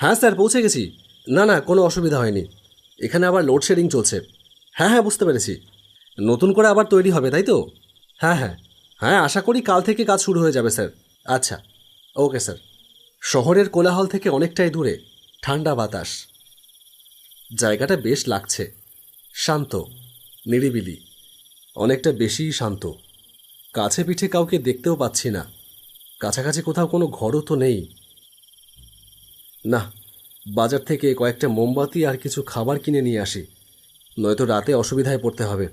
হ্যাঁ স্যার, পৌঁছে গেছি। না না, কোনো অসুবিধা হয়নি। এখানে আবার লোডশেডিং চলছে। হ্যাঁ হ্যাঁ বুঝতে পেরেছি। নতুন করে আবার তৈরি হবে, তাই তো? হ্যাঁ হ্যাঁ। হ্যাঁ আশা করি কাল থেকে কাজ শুরু হয়ে যাবে, স্যার। আচ্ছা। Okay, sir. শহরের কোলাহল থেকে অনেকটাই দূরে, ঠান্ডা বাতাস। জায়গাটা বেশ লাগছে। শান্ত, নিরিবিলি। অনেকটা বেশিই শান্ত। কাছে পিঠে কাউকে দেখতেও পাচ্ছি না। কাছাকাছি কোথাও কোনো ঘরও তো নেই। না, বাজার থেকে কয়েকটা মোমবাতি আর কিছু খাবার কিনে নিয়ে আসি। নয়তো রাতে অসুবিধায় পড়তে হবে।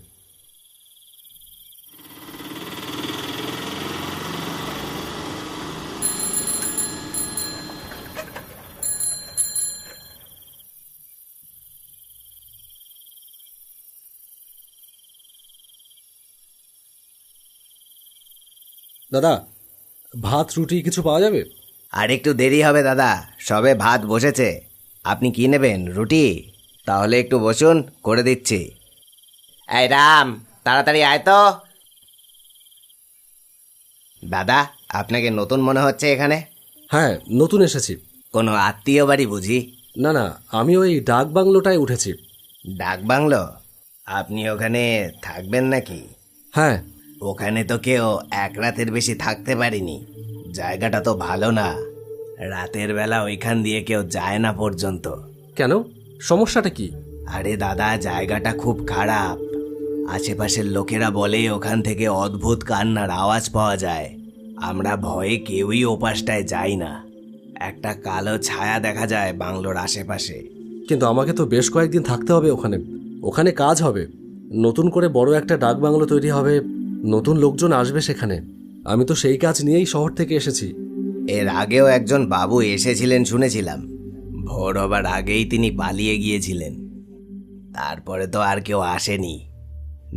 দাদা, ভাত, রুটি কিছু পাওয়া যাবে? আর একটু দেরি হবে দাদা। সবে ভাত বসেছে। আপনি কি নেবেন রুটি? তাহলে একটু বসুন করে দিচ্ছি। এই রাম তাড়াতাড়ি আয় তো। দাদা আপনাকে নতুন মনে হচ্ছে এখানে? হ্যাঁ নতুন এসেছি। কোনো আত্মীয় বাড়ি বুঝি? না না আমি ওই ডাক বাংলোটায় উঠেছি। ডাক বাংলো? আপনি ওখানে থাকবেন নাকি? হ্যাঁ। ওখানে তো কেউ এক রাতের বেশি থাকতে পারিনি। জায়গাটা তো ভালো না। রাতের বেলা ওইখান দিয়ে কেউ যায় না পর্যন্ত। কেন? সমস্যাটা কি? আরে দাদা জায়গাটা খুব খারাপ। আশেপাশের লোকেরা বলে ওখান থেকে অদ্ভুত কান্নার আওয়াজ পাওয়া যায়। আমরা ভয়ে কেউই ওপাশটায় যাই না। একটা কালো ছায়া দেখা যায় বাংলোর আশেপাশে। কিন্তু আমাকে তো বেশ কয়েকদিন থাকতে হবে ওখানে। ওখানে কাজ হবে। নতুন করে বড় একটা ডাক বাংলো তৈরি হবে। নতুন লোকজন আসবে সেখানে। আমি তো সেই কাজ নিয়েই শহর থেকে এসেছি। এর আগেও একজন বাবু এসেছিলেন শুনেছিলাম। ভোর হবার আগেই তিনি পালিয়ে গিয়েছিলেন। তারপরে তো আর কেউ আসেনি।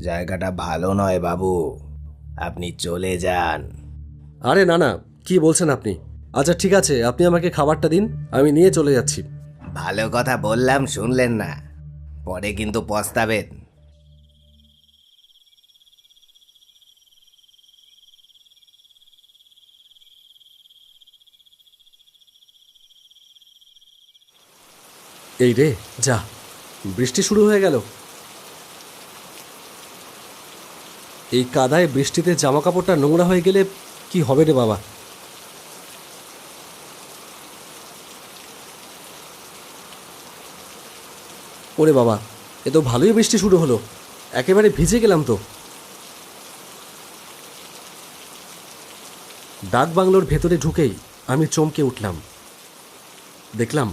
জায়গাটা ভালো নয় বাবু। আপনি চলে যান। আরে না না কি বলছেন আপনি? আচ্ছা ঠিক আছে আপনি আমাকে খাবারটা দিন আমি নিয়ে চলে যাচ্ছি। ভালো কথা বললাম শুনলেন না। পরে কিন্তু পস্তাবেন। এই রে, যা। বৃষ্টি শুরু হয়ে গেল। এই কাদায় বৃষ্টিতে জামা কাপড়টা নোংরা হয়ে গেলে কি হবে রে বাবা? ওরে বাবা, এ তো ভালোই বৃষ্টি শুরু হলো। একেবারে ভিজে গেলাম তো। ডাক বাংলোর ভেতরে ঢুকেই আমি চমকে উঠলাম। দেখলাম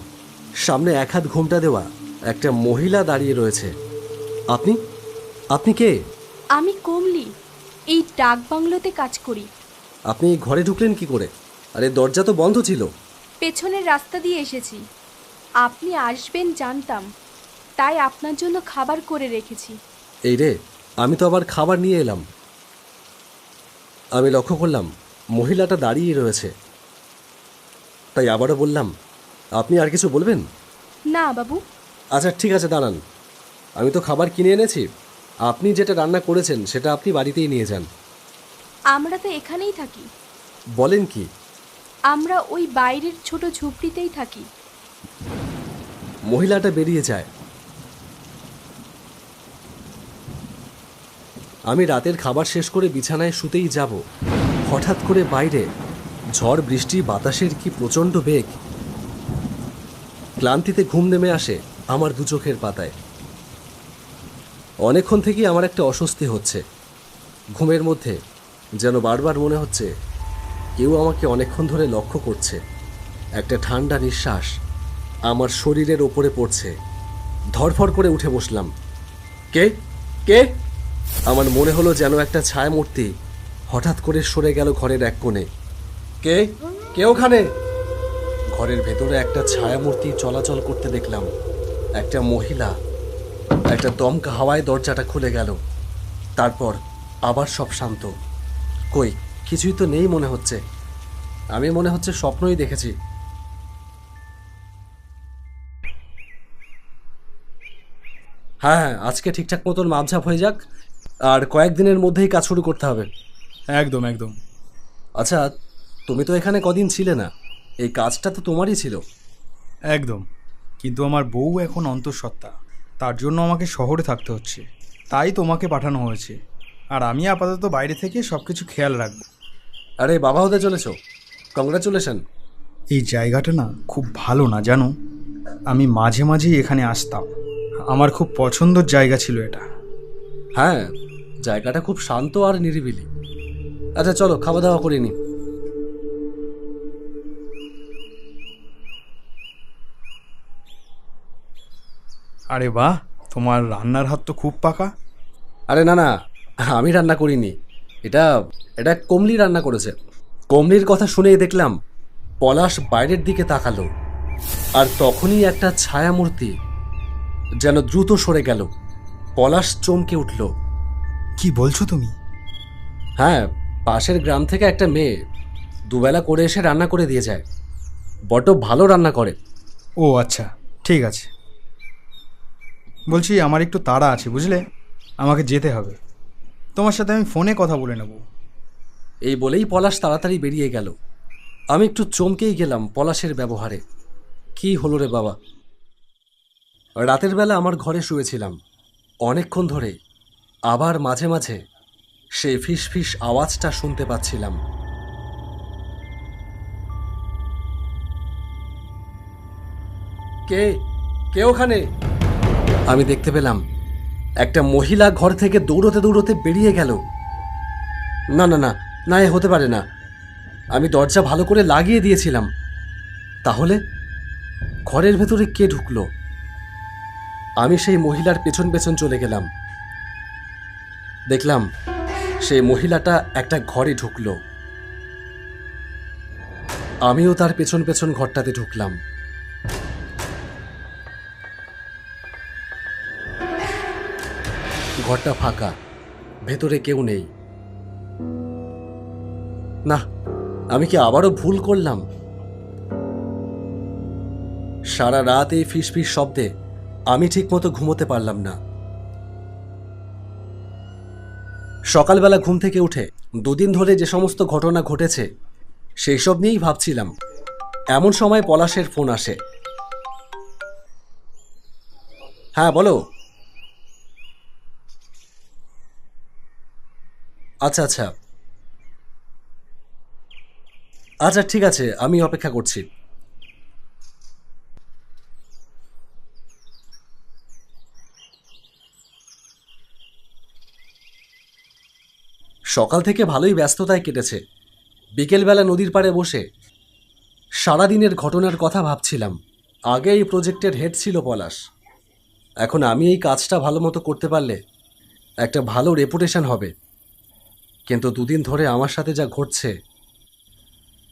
সামনে এক হাত ঘোমটা দেওয়া একটা মহিলা দাঁড়িয়ে রয়েছে। আপনি? আপনি কে? আমি কমলি এই ডাক বাংলোতে কাজ করি। আপনি ঘরে ঢুকলেন কি করে? আরে দরজা তো বন্ধ ছিল। পেছনের রাস্তা দিয়ে এসেছি। আপনি আসবেন জানতাম তাই আপনার জন্য খাবার করে রেখেছি। এই রে আমি তো আবার খাবার নিয়ে এলাম। আমি লক্ষ্য করলাম মহিলাটা দাঁড়িয়ে রয়েছে। তাই আবারও বললাম আপনি আর কিছু বলবেন? না বাবু। আচ্ছা ঠিক আছে দাঁড়ান। আমি তো খাবার কিনে এনেছি। আপনি যেটা রান্না করেছেন সেটা আপনি বাড়িতেই নিয়ে যান। আমরা তো এখানেই থাকি। বলেন কি? আমরা ওই বাইরের ছোট ঝুপড়িতেই থাকি। মহিলাটা বেরিয়ে যায়। আমি রাতের খাবার শেষ করে বিছানায় শুতেই যাব। হঠাৎ করে বাইরে ঝড় বৃষ্টি বাতাসের কি প্রচণ্ড বেগ। ক্লান্তিতে ঘুম নেমে আসে আমার দু চোখের পাতায়। অনেকক্ষণ থেকেই আমার একটা অস্বস্তি হচ্ছে। ঘুমের মধ্যে যেন বারবার মনে হচ্ছে কেউ আমাকে অনেকক্ষণ ধরে লক্ষ্য করছে। একটা ঠান্ডা নিঃশ্বাস আমার শরীরের ওপরে পড়ছে। ধরফর করে উঠে বসলাম। কে? কে? আমার মনে হলো যেন একটা ছায়ামূর্তি হঠাৎ করে সরে গেল ঘরের এক কোণে। কে? কে ওখানে? ঘরের ভেতরে একটা ছায়ামূর্তি চলাচল করতে দেখলাম। একটা মহিলা একটা দমকা হাওয়ায় দরজাটা খুলে গেল। তারপর আবার সব শান্ত। কই কিছুই তো নেই মনে হচ্ছে। আমি মনে হচ্ছে স্বপ্নই দেখেছি। হ্যাঁ হ্যাঁ আজকে ঠিকঠাক মতন মাপঝাপ হয়ে যাক। আর কয়েকদিনের মধ্যেই কাজ শুরু করতে হবে। একদম একদম। আচ্ছা তুমি তো এখানে কদিন ছিলে না? এই কাজটা তো তোমারই ছিল। একদম। কিন্তু আমার বউ এখন অন্তঃসত্ত্বা। তার জন্য আমাকে শহরে থাকতে হচ্ছে। তাই তোমাকে পাঠানো হয়েছে। আর আমি আপাতত বাইরে থেকে সব কিছু খেয়াল রাখব। আরে বাবা হতে চলেছ। কংগ্রাচুলেশন এই জায়গাটা না খুব ভালো না জানো? আমি মাঝে মাঝেই এখানে আসতাম। আমার খুব পছন্দের জায়গা ছিল এটা। হ্যাঁ জায়গাটা খুব শান্ত আর নিরিবিলি। আচ্ছা চলো খাওয়া দাওয়া করে নি আরে বাহ তোমার রান্নার হাত তো খুব পাকা। আরে না না আমি রান্না করিনি। এটা এটা কমলি রান্না করেছে। কমলির কথা শুনেই দেখলাম পলাশ বাইরের দিকে তাকালো। আর তখনই একটা ছায়ামূর্তি যেন দ্রুত সরে গেল। পলাশ চমকে উঠল। কি বলছো তুমি? হ্যাঁ পাশের গ্রাম থেকে একটা মেয়ে দুবেলা করে এসে রান্না করে দিয়ে যায়। বড্ড ভালো রান্না করে। ও আচ্ছা ঠিক আছে। বলছি, আমার একটু তাড়া আছে, বুঝলে? আমাকে যেতে হবে। তোমার সাথে আমি ফোনে কথা বলে নেব। এই বলেই পলাশ তাড়াতাড়ি বেরিয়ে গেল। আমি একটু চমকেই গেলাম পলাশের ব্যবহারে। কি হলো রে বাবা? রাতের বেলা আমার ঘরে শুয়েছিলাম। অনেকক্ষণ ধরে আবার মাঝে মাঝে সেই ফিস ফিস আওয়াজটা শুনতে পাচ্ছিলাম। কে? কে ওখানে? আমি দেখতে পেলাম একটা মহিলা ঘর থেকে দৌড়তে দৌড়তে বেরিয়ে গেল। না না না না, এ হতে পারে না। আমি দরজা ভালো করে লাগিয়ে দিয়েছিলাম। তাহলে ঘরের ভেতরে কে ঢুকলো? আমি সেই মহিলার পেছন পেছন চলে গেলাম। দেখলাম সেই মহিলাটা একটা ঘরে ঢুকলো। আমিও তার পেছন পেছন ঘরটাতে ঢুকলাম। ঘরটা ফাঁকা, ভেতরে কেউ নেই। না, আমি কি আবারও ভুল করলাম? সারা রাত এই ফিস ফিস শব্দে আমি ঠিকমতো ঘুমোতে পারলাম না। সকালবেলা ঘুম থেকে উঠে দুদিন ধরে যে সমস্ত ঘটনা ঘটেছে সেই সব নিয়েই ভাবছিলাম। এমন সময় পলাশের ফোন আসে। হ্যাঁ বলো। আচ্ছা আচ্ছা। আচ্ছা ঠিক আছে, আমি অপেক্ষা করছি। সকাল থেকে ভালোই ব্যস্ততায় কেটেছে। বিকেলবেলা নদীর পাড়ে বসে সারাদিনের ঘটনার কথা ভাবছিলাম। আগে এই প্রজেক্টের হেড ছিল পলাশ। এখন আমি এই কাজটা ভালো মতো করতে পারলে একটা ভালো রেপুটেশন হবে। কিন্তু দুদিন ধরে আমার সাথে যা ঘটছে,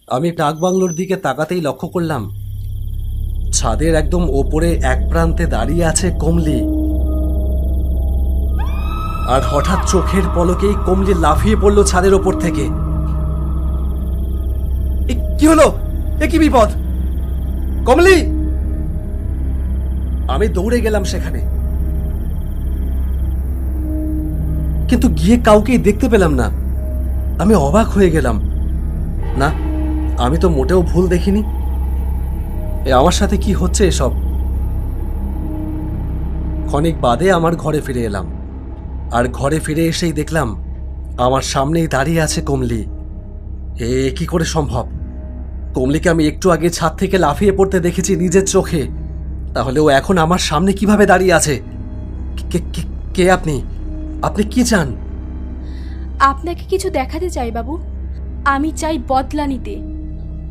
আমি ডাক বাংলোর দিকে তাকাতেই লক্ষ্য করলাম, ছাদের একদম ওপরে এক প্রান্তে দাঁড়িয়ে আছে কমলি। আর হঠাৎ চোখের পলকেই কমলি লাফিয়ে পড়ল ছাদের ওপর থেকে। কি হলো? এ কি বিপদ? কমলি! আমি দৌড়ে গেলাম সেখানে। কিন্তু গিয়ে কাউকেই দেখতে পেলাম না। আমি অবাক হয়ে গেলাম। না, আমি তো মোটেও ভুল দেখিনি। এ, আমার সাথে কি হচ্ছে এসব? ক্ষণিক বাদে আমার ঘরে ফিরে এলাম। আর ঘরে ফিরে এসেই দেখলাম, আমার সামনেই দাঁড়িয়ে আছে কমলি। এ, কি করে সম্ভব? কমলিকে আমি একটু আগে ছাদ থেকে লাফিয়ে পড়তে দেখেছি নিজের চোখে। তাহলে ও এখন আমার সামনে কীভাবে দাঁড়িয়ে আছে? কে- আপনি? আপনি কি চান? আপনাকে কিছু দেখাতে চাই বাবু। আমি চাই বদলা নিতে।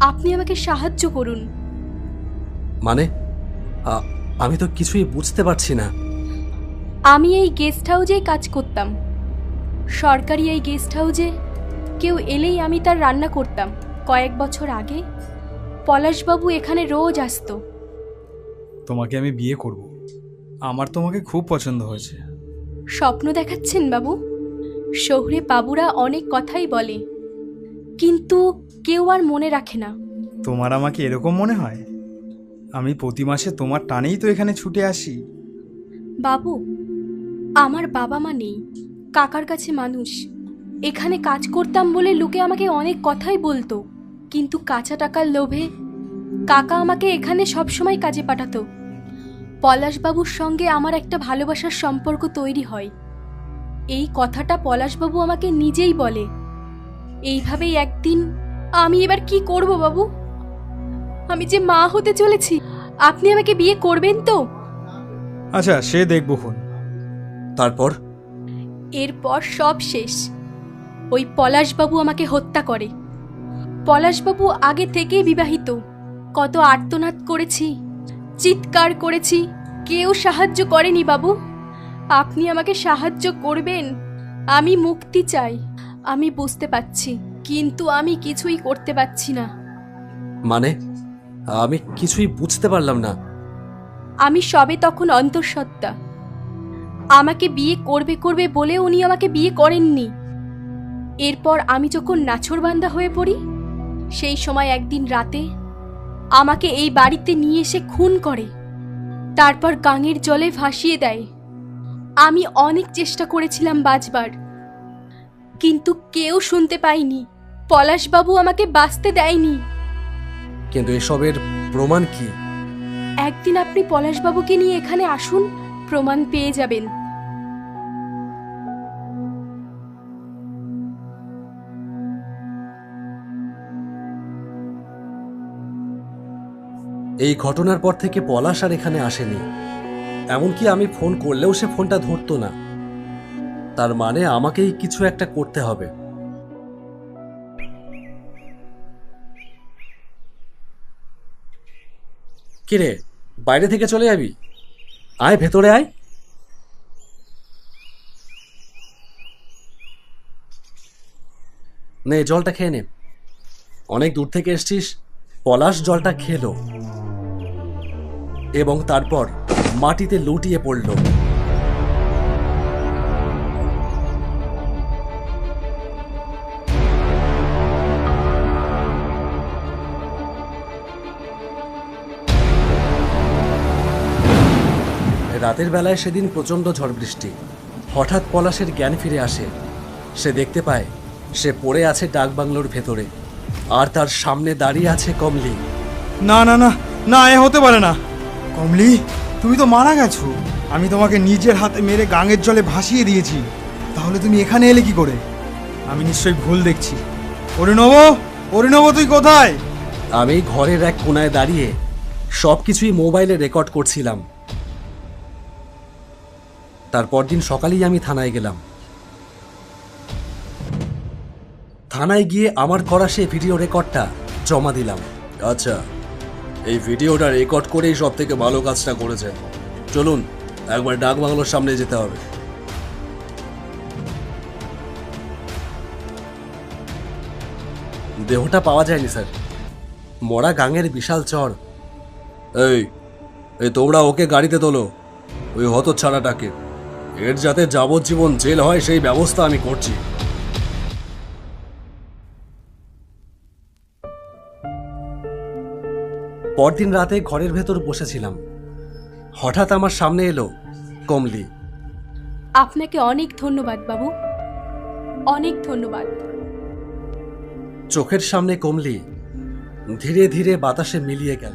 আপনি আমাকে সাহায্য করুন। মানে? আমি তো কিছুই বুঝতে পারছি না। আমি এই গেস্ট হাউজেই কাজ করতাম। সরকারি এই গেস্ট হাউজে কেউ এলেই আমি তার রান্না করতাম। কয়েক বছর আগে পলাশবাবু এখানে রোজ আসতো। তোমাকে আমি বিয়ে করব। আমার তোমাকে খুব পছন্দ হয়েছে। স্বপ্ন দেখাচ্ছেন বাবু? শহরে বাবুরা অনেক কথাই বলে কিন্তু কেউ আর মনে রাখে না। তোমার আমাকে এরকম মনে হয়? আমি প্রতি মাসে তোমার টানেই তো এখানে ছুটে আসি। বাবু আমার বাবা মা নেই কাকার কাছে মানুষ। এখানে কাজ করতাম বলে লোকে আমাকে অনেক কথাই বলতো কিন্তু কাঁচা টাকার লোভে কাকা আমাকে এখানে সবসময় কাজে পাঠাতো। পলাশবাবুর সঙ্গে আমার একটা ভালোবাসার সম্পর্ক তৈরি হয়। এই কথাটা পলাশবাবু আমাকে নিজেই বলে। এইভাবেই একদিন আমি এবার কি করব বাবু? আমি যে মা হতে চলেছি আপনি আমাকে বিয়ে করবেন তো? আচ্ছা সে দেখব খন তারপর? এরপর সব শেষ। ওই পলাশবাবু আমাকে হত্যা করে। পলাশবাবু আগে থেকেই বিবাহিত। কত আর্তনাদ করেছি চিৎকার করেছি কেউ সাহায্য করেনি বাবু। আপনি আমাকে সাহায্য করবেন। আমি মুক্তি চাই। আমি বুঝতে পারছি কিন্তু আমি কিছুই করতে পারছি না। মানে? আমি কিছুই বুঝতে পারলাম না। আমি সবে তখন অন্তঃসত্ত্বা। আমাকে বিয়ে করবে করবে বলে উনি আমাকে বিয়ে করেননি। এরপর আমি যখন নাছরবান্দা হয়ে পড়ি সেই সময় একদিন রাতে আমাকে এই বাড়িতে নিয়ে এসে খুন করে। তারপর গাঙের জলে ভাসিয়ে দেয়। আমি অনেক চেষ্টা করেছিলাম বাঁচবার কিন্তু কেউ শুনতে পাইনি। পলাশবাবু আমাকে বাঁচতে দেয়নি। কিন্তু এসবের প্রমাণ কি? একদিন আপনি পলাশবাবুকে নিয়ে এখানে আসুন প্রমাণ পেয়ে যাবেন। এই ঘটনার পর থেকে পলাশ আর এখানে আসেনি। এমনকি আমি ফোন করলেও সে ফোনটা ধরতো না। তার মানে আমাকেই কিছু একটা করতে হবে। কিরে, বাইরে থেকে চলে যাবি? আয় ভেতরে আয়। নে, জলটা খেয়ে নে। অনেক দূর থেকে এসছিস, পলাশ জলটা খেলো। এবং তারপর মাটিতে লুটিয়ে পড়ল। রাতের বেলায় সেদিন প্রচণ্ড ঝড় বৃষ্টি। হঠাৎ পলাশের জ্ঞান ফিরে আসে। সে দেখতে পায়, সে পড়ে আছে ডাকবাংলোর ভেতরে। আর তার সামনে দাঁড়িয়ে আছে কমলি। না না না না, এ হতে পারে না। কমলি? তুমি তো মারা গেছো। আমি তোমাকে নিজের হাতে মেরে গাঙের জলে ভাসিয়ে দিয়েছি। তাহলে তুমি এখানে এলে কি করে? আমি নিশ্চয়ই ভুল দেখছি। অরিনব অরিনব তুই কোথায়? আমি ঘরের এক কোনায় দাঁড়িয়ে সব কিছুই মোবাইলে রেকর্ড করছিলাম। তারপর দিন সকালেই আমি থানায় গেলাম। থানায় গিয়ে আমার করা সেই ভিডিও রেকর্ডটা জমা দিলাম। আচ্ছা। এই ভিডিওটা রেকর্ড করেই সব থেকে ভালো কাজটা করেছে। চলুন, একবার ডাক বাংলোর সামনে যেতে হবে। দেহটা পাওয়া যায়নি, স্যার। মরা গাঙের বিশাল চড় এই এই তোমরা ওকে গাড়িতে তোলো। ওই হত ছাড়াটাকে এর যাতে যাবজ্জীবন জেল হয়, সেই ব্যবস্থা আমি করছি। পরদিন রাতে ঘরের ভেতর বসেছিলাম। হঠাৎ আমার সামনে এলো কমলি। আপনাকে অনেক ধন্যবাদ বাবু। অনেক ধন্যবাদ। চোখের সামনে কমলি ধীরে ধীরে বাতাসে মিলিয়ে গেল।